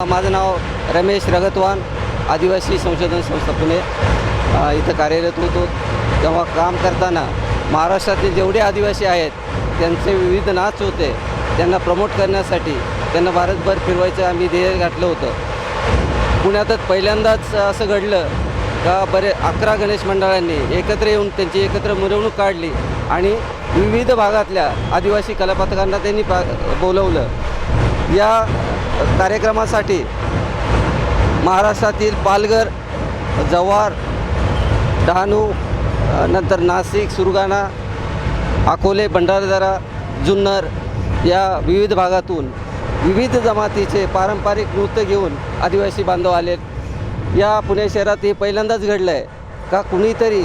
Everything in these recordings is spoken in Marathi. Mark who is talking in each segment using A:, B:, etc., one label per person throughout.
A: माझं नाव रमेश रगतवान आदिवासी संशोधन संस्था पुणे. इथं कार्यरत होतो. तेव्हा काम करताना महाराष्ट्रातील जेवढे आदिवासी आहेत त्यांचे विविध नाच होते. त्यांना प्रमोट करण्यासाठी त्यांना भारतभर फिरवायचं आम्ही ध्येय गाठलं होतं. पुण्यातच पहिल्यांदाच असं घडलं का बरे अकरा गणेश मंडळांनी एकत्र येऊन त्यांची एकत्र मिरवणूक काढली आणि विविध भागातल्या आदिवासी कलापथकांना त्यांनी पा बोलवलं. या कार्यक्रमासाठी महाराष्ट्रातील पालघर जव्हार डहाणू नंतर नाशिक सुरगाणा अकोले भंडारदरा जुन्नर या विविध भागातून विविध जमातीचे पारंपरिक नृत्य घेऊन आदिवासी बांधव आले या पुणे शहरात हे पहिल्यांदाच घडलं आहे का कुणीतरी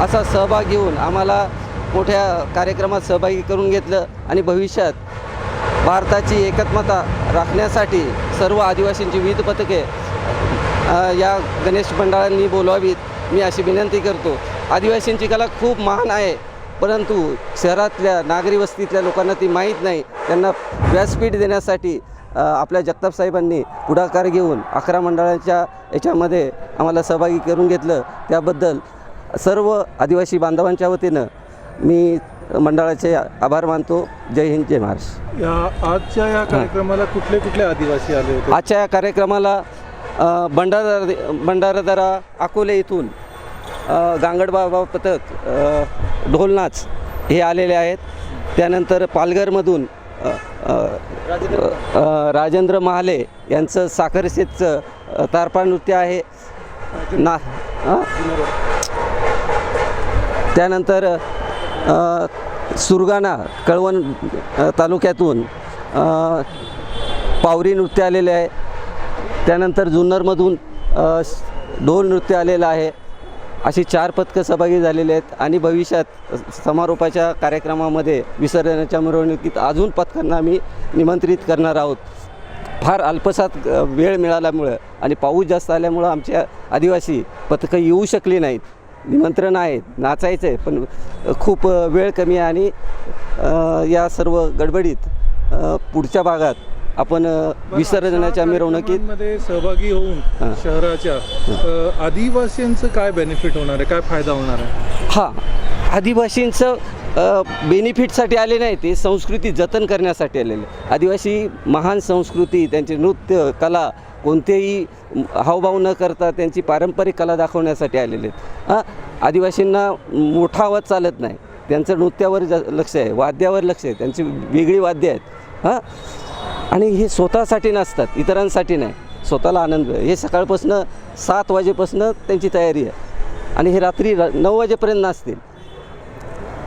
A: असा सहभाग घेऊन आम्हाला मोठ्या कार्यक्रमात सहभागी करून घेतलं आणि भविष्यात भारताची एकात्मता राखण्यासाठी सर्व आदिवासींची विविध पथके या गणेश मंडळांनी बोलवावीत मी अशी विनंती करतो. आदिवासींची कला खूप महान आहे परंतु शहरातल्या नागरी वस्तीतल्या लोकांना ती माहीत नाही. त्यांना व्यासपीठ देण्यासाठी आपल्या जगताप साहेबांनी पुढाकार घेऊन अकरा मंडळांच्या याच्यामध्ये आम्हाला सहभागी करून घेतलं. त्याबद्दल सर्व आदिवासी बांधवांच्या वतीनं मी मंडळाचे आभार मानतो. जय हिंद जय महाराष्ट्र.
B: या आजच्या या कार्यक्रमाला कुठले कुठले आदिवासी आले होते?
A: आजच्या या कार्यक्रमाला अ, भंडारा भंडारदरा अकोले इथून अ, गांगडबाबा पथक अ, ढोलनाच हे आलेले आहेत. त्यानंतर पालघरमधून अ, अ, अ, राजेंद्र महाले यांचं साखरशेतचं अ, तारपा नृत्य आहे. ना अ? त्यानंतर अ, सुरगाणा कळवण तालुक्यातून पावरी नृत्य आलेले आहे. त्यानंतर जुन्नरमधून ढोल नृत्य आलेलं आहे. अशी चार पथकं सहभागी झालेली आहेत आणि भविष्यात समारोपाच्या कार्यक्रमामध्ये विसर्जनाच्या मिरवणुकीत अजून पथकांना आम्ही निमंत्रित करणार आहोत. फार अल्पसात वेळ मिळाल्यामुळं आणि पाऊस जास्त आल्यामुळं आमच्या आदिवासी पथकं येऊ शकली नाहीत. निमंत्रण आहे नाचायचं आहे पण खूप वेळ कमी आहे आणि या सर्व गडबडीत पुढच्या भागात आपण विसर्जनाच्या मिरवणुकीत
B: मध्ये सहभागी होऊन. शहराच्या आदिवासींचं काय बेनिफिट होणार आहे? काय फायदा होणार आहे?
A: हां. आदिवासींचं बेनिफिटसाठी आले नाही ते संस्कृती जतन करण्यासाठी आलेले. आदिवासी महान संस्कृती त्यांचे नृत्य कला कोणतेही हावभाव न करता त्यांची पारंपरिक कला दाखवण्यासाठी आलेले आहेत. हां आदिवासींना मोठा आवाज चालत नाही. त्यांचं नृत्यावर ज लक्ष आहे वाद्यावर लक्ष आहे. त्यांची वेगळी वाद्य आहेत. हां? आणि हे स्वतःसाठी नसतात इतरांसाठी नाही. स्वतःला आनंद हे सकाळपासून सात वाजेपासून त्यांची तयारी आहे. आणि हे रात्री र- नऊ वाजेपर्यंत नाचतील.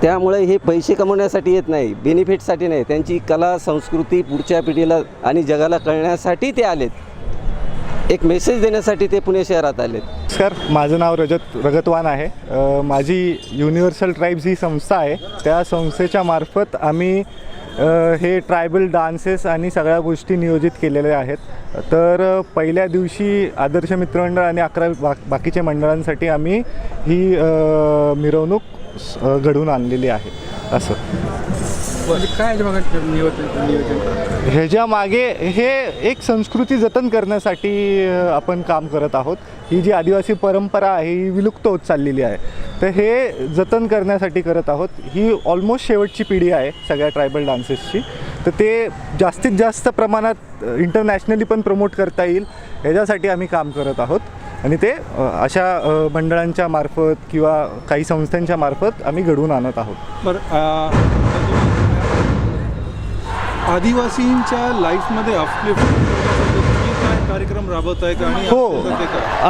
A: त्यामुळे हे पैसे कमवण्यासाठी येत नाही बेनिफिटसाठी नाही. त्यांची कला संस्कृती पुढच्या पिढीला आणि जगाला कळण्यासाठी ते आलेत. एक मेसेज देण्यासाठी ते पुणे शहरात आले
C: नमस्कार माझं नाव रजत रगतवान आहे. माझी युनिव्हर्सल ट्राईब्स ही संस्था आहे. त्या संस्थेच्या मार्फत आम्ही हे ट्रायबल डान्सेस आणि सगळ्या गोष्टी नियोजित केलेल्या आहेत. तर पहिल्या दिवशी आदर्श मित्रमंडळ आणि अकरा बा बाकीच्या मंडळांसाठी आम्ही ही मिरवणूक घडवून आणलेली आहे. असं.
B: म्हणजे काय नियोजन नियोजन?
C: ह्याच्या मागे हे एक संस्कृती जतन करण्यासाठी अ, आपण काम करत आहोत. ही जी आदिवासी परंपरा आहे ही विलुप्त होत चाललेली आहे. तर हे जतन करण्यासाठी करत आहोत. ही ऑलमोस्ट शेवटची पिढी आहे सगळ्या ट्रायबल डान्सेसची तर ते जास्तीत जास्त प्रमाणात इंटरनॅशनली पण प्रमोट करता येईल. ह्याच्यासाठी आम्ही काम करत आहोत. आणि ते अ, अशा अ, मंडळांच्या मार्फत किंवा काही संस्थांच्या मार्फत आम्ही घडवून आणत आहोत.
B: बरं आदिवासींच्या लाईफमध्ये काय कार्यक्रम राबवत आहे का
C: हो?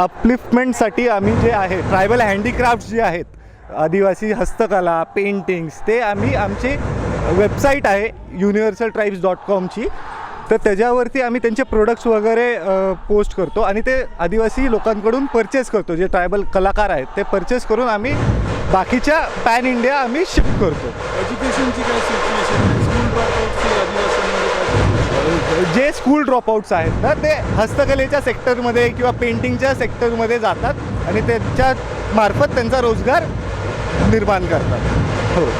C: अपलिफ्टमेंटसाठी आम्ही जे आहे ट्रायबल हँडीक्राफ्ट जे आहेत आदिवासी हस्तकला पेंटिंग्स ते आम्ही आमची वेबसाईट आहे युनिव्हर्सल ट्राईब्स डॉट कॉमची तर त्याच्यावरती आम्ही त्यांचे प्रोडक्ट्स वगैरे पोस्ट करतो आणि ते आदिवासी लोकांकडून परचेस करतो. जे ट्रायबल कलाकार आहेत ते परचेस करून आम्ही बाकीच्या पॅन इंडिया आम्ही शिफ्ट करतो.
B: एज्युकेशनची काय सिच्युएशन
C: जे स्कूल ड्रॉपआउट्स आहेत ना ते हस्तकलेच्या सेक्टरमध्ये किंवा पेंटिंगच्या सेक्टरमध्ये जातात आणि त्याच्या मार्फत त्यांचा रोजगार निर्माण करतात. हो.